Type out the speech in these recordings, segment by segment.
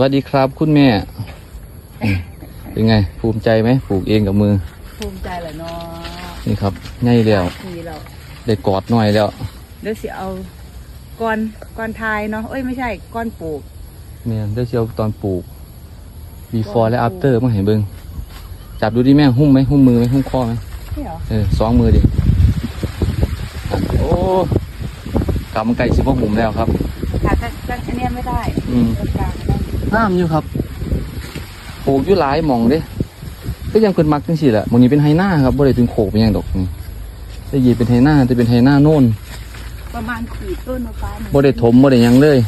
วัสดีครับคุณแม่อืมเป็นไง ภูมิใจไหมปลูกเองกับมือ ภูมิใจเหรอเนาะนี่ครับง่ายแล้วทีเราได้กอดหน่อยแล้วเดี๋ยวสิเอาก้อนก้อนทายเนาะเอ้ยไม่ใช่ก้อนปลูกเนี่ยได้เชียวตอนปลูก before และตอนปลูก after มาเห็นเบิ้งจับดูดิแม่หุ้มไหมหุ้มมือไหมหุ้มข้อไหมนี่เหรอเออสองมือดิอะโอ้กำไก่สิบหุ่มแล้วครับ ขาดกันอันเนี้ยไม่ได้อืมตรงกลางไม่ได้น้ำอยู่ครับปลูกอยู่หลายหม่องเด้ก็ยังเป็นมักจังสิแหละหมองนี้เป็นไฮนาครับบ่ได้เป็นโขกเป็นหยังดอกนี่ได้ยีเป็นไฮนาแต่เป็นไฮนาโน่นประมาณขีดต้นมะพร้าวบ่ได้ถมบ่ได้หยังเลย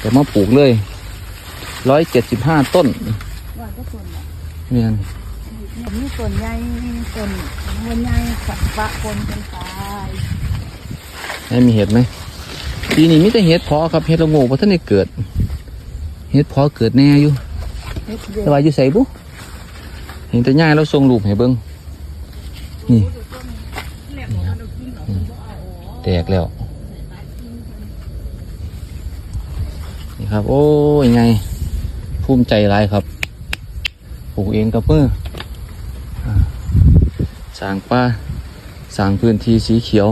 แต่มาปลูกเลยร้อยเจ็ดสิบห้าต้นว่าก็ส่วนเนี่ยเมียนนี่ส่วนใหญ่ส่วนส่วนใหญ่สับปะปนกันไปให้มีเห็ดไหม ปีนี้มีแต่เห็ดเพอครับเห็ดละโงกเพราะท่านได้เกิด เห็ดเพอเกิดแน่อยู่เฮ็ดเยแต่อะว่าอยู่ใส่บุเห็นแต่ย่ายแล้วทรงรูปให้เบิ่งนี่แตกแล้วนี่ครับ โอ้ยไงภูมิใจร้ายครับปลูกเองกับมืออ่าสร้างป่าสร้างพื้นที่สีเขียว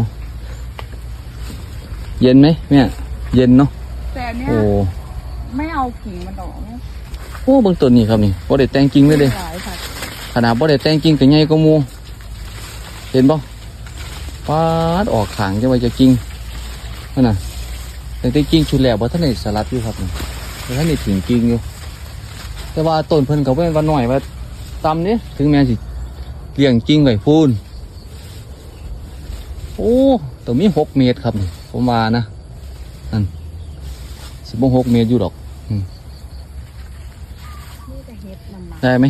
เย็นไหมแม่เย็นเนาะแต่เนี้ยโอ้ไม่เอากิ่งมันออกนะโอ้เบื้องต้นนี่ครับนี่บ่ได้แต่งกิ่งเลยเด้หลายค่ะขนาดบ่ได้แต่งกิ่งก็ใหญ่กว่าหมู่เห็นบ่ปาดออกขางจังว่าจะกิ่งนั่นน่ะแต่ที่กิ่งชุดแรกบ่ทันได้สลัดอยู่ครับนี่บ่ทันได้ถึงกิ่งอยู่ แต่ว่าต้นเพิ่นก็บ่แม่นว่าน้อยว่าต่ำนี่ถึงแม้สิเลี้ยงกิ่งไว้พูนโอ้ต้องมีหกเมตรครับนี่ ผมว่านะนั่นสิบ่หกเมตรอยู่ดอกนี่จะเฮ็ดน้ำหมักได้ไหม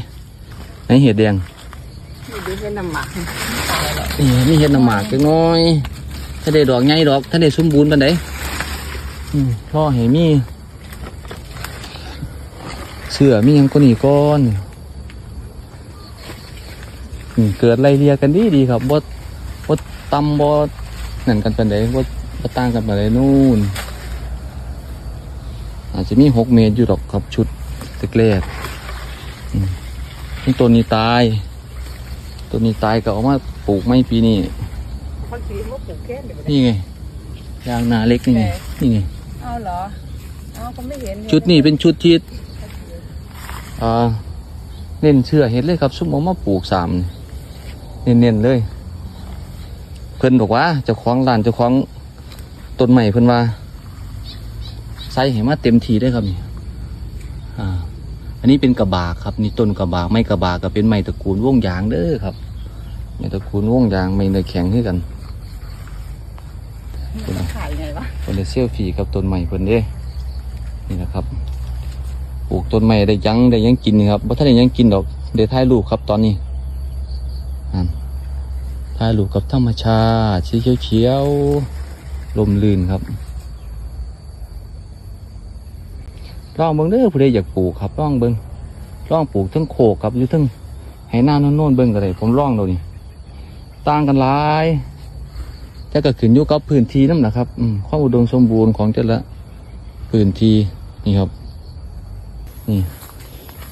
ไหนเห็ดแดงนี่ดูเฮ็ดน้ำหมักนี่มีเห็ดน้ำหมากจักหน้อยถ้าได้ดอกใหญ่ดอกถ้าได้สมบูรณ์ปานใดอืมพ่อให้มีเสือมีหยังก็นี่ก้อนอืมเกิดไล่เรียกันดีดีๆครับบ่บ่ตำบ่นั่นกันปานใดบ่ บ่ต่างกันปานใดนู่น อาจจะมีหกเมตรอยู่ดอกครับชุดแรกๆอืมนี่ตัวนี้ตาย ตัวนี้ตายก็เอามาปลูกไม่ปีนี้คนสีเขาปลูกแค่เดี๋ยวนี่ไงยางนาเล็กนี่ไงนี่ไงเอาเหรอเอาก็ไม่เห็นชุดนี้เป็นชุดที่อ่าเน้นเชื่อเห็ดเลยครับซุ่มเอามาปลูกสามเน้นๆเลย เพิ่นบอกว่าเจ้าของร้านเจ้าของ ต้นใหม่เพิ่นว่าใส่ให้มาเต็มทีได้ครับนี่อ่า อันนี้เป็นกระบากครับ นี่ต้นกระบากไม้กระบากก็เป็นไม้ตระกูลว่งยางเด้อครับไม้ตระกูลว่งยางไม้เนื้อแข็งขึ้นกันมันขายไงวะคนได้เซลฟี่กับต้นใหม่เพิ่นเด้ นี่นะครับปลูกต้นใหม่ได้ยังได้ยังกินนี่ครับบ่ทันได้ยังกินดอกเดี๋ยวถ่ายรูปครับตอนนี้นั่นถ่ายรูปกับธรรมชาติสีเขียวๆ ลมลื่นครับลองเบิ่งเด้อผู้ใดอยากปลูกครับลองเบิ่งลองปลูกทั้งโขกครับอยู่ทั้งไหหน้าโน่นๆเบิ่งก็ได้ผมลองดูนี่ต่างกันหลายแต่ก็ขึ้นอยู่กับพื้นที่นั่นแหละครับอความอุดมสมบูรณ์ของแต่ละพื้นที่นี่ครับ นี่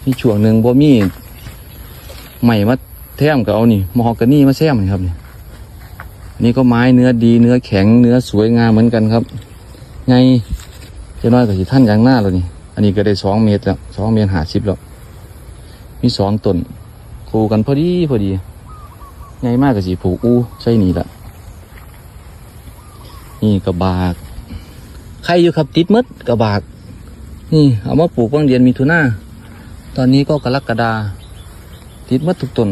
มีช่วงหนึ่งบ่มีใหม่มาแท่มก็เอานี่มอฮอกกานี่มาแซมนี่ครับนี่ นี่ก็ไม้เนื้อดีเนื้อแข็งเนื้อสวยงามเหมือนกันครับ ไงจะน้อยกว่าสิท่านอย่างหน้าแล้วนี่ อันนี้ก็ได้สองเมตรแล้วสองเมตรหาสิบแล้ว มีสองต้นคู่กันพอดีพอดี ไงมากกับสีผูกอู้ใช่นี่ละนี่กระบาก ใครอยู่ครับติดมดกระบาก นี่เอามาปลูกบางเดือนมีทุนาตอนนี้ก็กรกฎาติดมดทุกต้น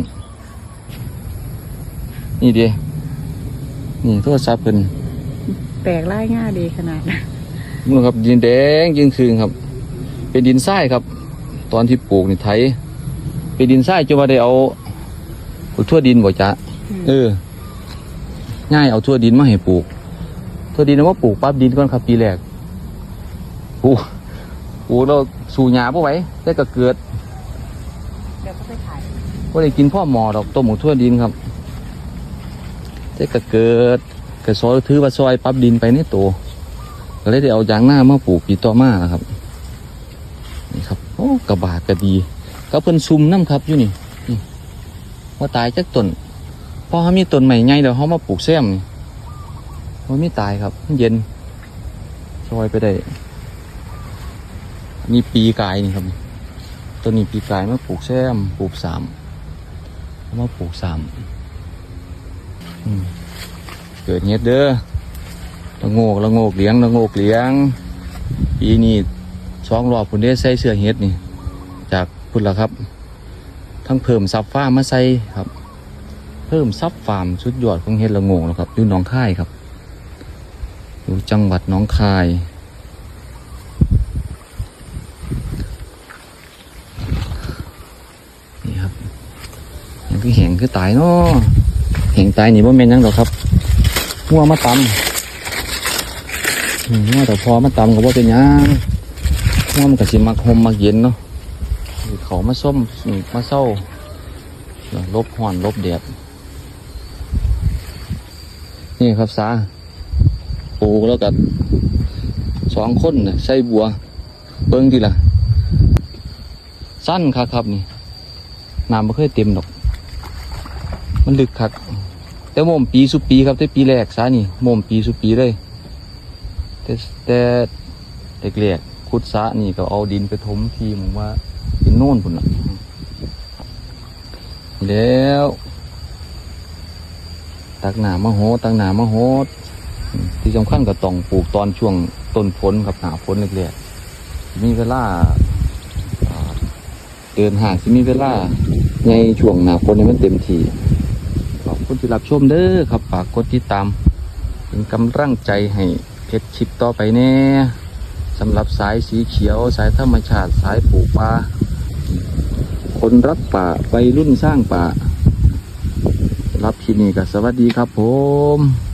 นี่เดีย นี่โทรศัพท์เพิ่นแตกไล่ง่ายดีขนาดนั้นนู่นครับดินแดงยิงคืนครับ เป็นดินทรายครับ ตอนที่ปลูกนี่ไถเป็นดินทรายจะว่าได้เอาเอาทั่วดินบ่จ๊ะเออง่ายเอาทั่วดินมาให้ปลูกทั่วดินเอามาปลูกปั๊บดินก่อนครับปีแรกปลูกปลูกเราสู่หญ้าบ่ไหวแต่ก็เกิดเดี๋ยวก็ไปขายบ่ได้กินพ่อหมอดอกต้มหมูทั่วดินครับ แต่ก็เกิดก็ซอยถือว่าซอยปั๊บดินไปในตัวก็เลยได้เอายางหน้ามาปลูกปีต่อมานะครับ นี่ครับโอ้กระบากกระดีก็เพิ่นซุ่มน้ำครับอยู่นี่ว่าตายจักต้นพอเขามีต้นใหม่ใหญ่เดี๋ยวเขามาปลูกแซมนี่มันไม่ตายครับมันเย็นซอยไปได้นี่ปีกายนี่ครับต้นนี้ปีกายมาปลูกแซมปลูกสามมาปลูกสาม เกิดเฮ็ดเด้อละโงกละโงกเลี้ยงละโงกเลี้ยงปีนี้สองรอบผมได้ใส่เสื้อเฮ็ดนี่ จากพุ่นละครับ ทั้งเพิ่มซับฟ้ามาใส่ครับ เพิ่มซับฟาร์มสุดยอดของเฮ็ดละโงงแล้วครับอยู่หนองคายครับอยู่จังหวัดหนองคายนี่ครับยังคือแหงคือตายเนาะ แหงตายนี่ว่าแม่นหยังดอกครับหัวมาตำหัวแต่พอมาตำก็ว่าเป็นยังหัวมันก็สิมักหมมักเย็นเนาะเขามาส้มมาเศร้าลบห่อนลบแดดนี่ครับสาปูแล้วกับสองคนน่ะใส่บัว เบิ้งดีละสั้นครับครับนี่น้ำไม่เคยเต็มดอก มันลึกคัก แต่โมมปีสุปีครับแต่ปีแรกสานี่โมมปีสุปีเลย แต่แต่เด็กแรกขุดสานี่ก็เอาดินไปถมทีผมว่าเป็นโน่นพุ่นละแล้ว ตักหนามะโหตักหนามะโหดที่สำคัญก็ต้องปลูกตอนช่วงต้นฝนกับหนาฝนเล็กๆมีเวลาเดินห่างสิมีเวลาในช่วงหนาฝนนี่มันเต็มที่ คนที่รับชมเด้อครับฝากกดติดตาม เป็นกำลังใจให้เพชรชิปต่อไปแน่สำหรับสายสีเขียว สายธรรมชาติสายปลูกป่าคนรักป่าไปรุ่นสร้างป่ารับที่นี่ก็สวัสดีครับผม